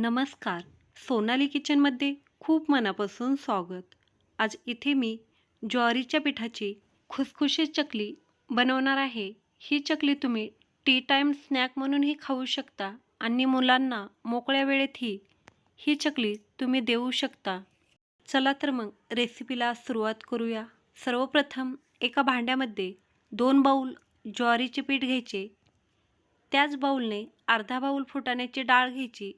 नमस्कार. सोनाली किचनमध्ये खूप मनापासून स्वागत. आज इथे मी ज्वारीच्या पिठाची खुसखुशीत चकली बनवणार आहे. ही चकली तुम्ही टी टाईम स्नॅक म्हणूनही खाऊ शकता आणि मुलांना मोकळ्या वेळेतही ही चकली तुम्ही देऊ शकता. चला तर मग रेसिपीला सुरुवात करूया. सर्वप्रथम एका भांड्यामध्ये दोन बाऊल ज्वारीचे पीठ घ्यायचे. त्याच बाऊलने अर्धा बाऊल फुटाण्याची डाळ घ्यायची.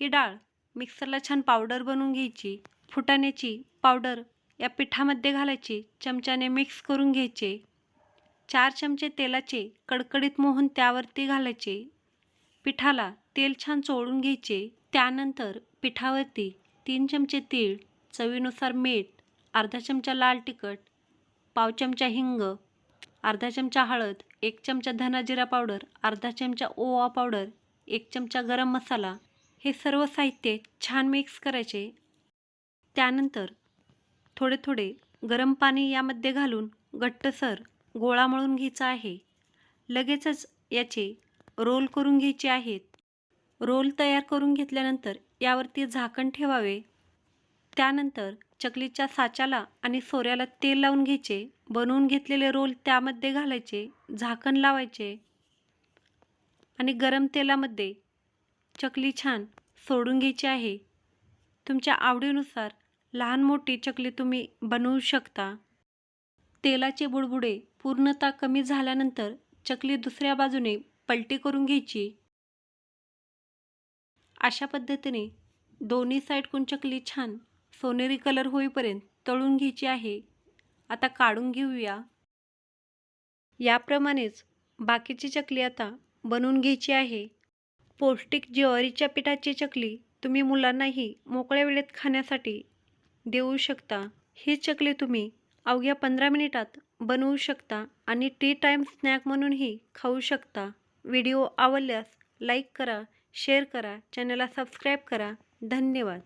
ही डाळ मिक्सरला छान पावडर बनवून घ्यायची. फुटाण्याची पावडर या पिठामध्ये घालायची. चमच्याने मिक्स करून घ्यायचे. चार चमचे तेलाचे कडकडीत मोहन त्यावरती घालायचे. पिठाला तेल छान चोळून घ्यायचे. त्यानंतर पिठावरती तीन चमचे तीळ चवीनुसार मीठ अर्धा चमचा लाल तिखट पाव चमचा हिंग अर्धा चमचा हळद एक चमचा धना जिरा पावडर अर्धा चमचा ओवा पावडर एक चमचा गरम मसाला हे सर्व साहित्य छान मिक्स करायचे. त्यानंतर थोडे थोडे गरम पाणी यामध्ये घालून घट्टसर गोळा मळून घ्यायचा आहे. लगेचच याचे रोल करून घ्यायचे आहेत. रोल तयार करून घेतल्यानंतर यावरती झाकण ठेवावे. त्यानंतर चकलीच्या साच्याला आणि सोऱ्याला तेल लावून घ्यायचे. बनवून घेतलेले रोल त्यामध्ये घालायचे. झाकण लावायचे. आणि गरम तेलामध्ये चकली छान सोडून घ्यायची आहे. तुमच्या आवडीनुसार लहान मोठी चकली तुम्ही बनवू शकता. तेलाचे बुडबुडे पूर्णतः कमी झाल्यानंतर चकली दुसऱ्या बाजूने पलटी करून घ्यायची. अशा पद्धतीने दोन्ही साईडकून चकली छान सोनेरी कलर होईपर्यंत तळून घ्यायची आहे. आता काढून घेऊया. याप्रमाणेच बाकीची चकली आता बनवून घ्यायची आहे. पौष्टिक ज्वारीच्या पिठाची चकली तुम्ही मुलांनाही मोकळ्या वेळेत खाण्यासाठी देऊ शकता. ही चकली तुम्ही अवघ्या पंधरा मिनिटात बनवू शकता आणि टी टाईम स्नॅक म्हणूनही खाऊ शकता. व्हिडिओ आवडल्यास लाईक करा शेअर करा चॅनलला सबस्क्राईब करा. धन्यवाद.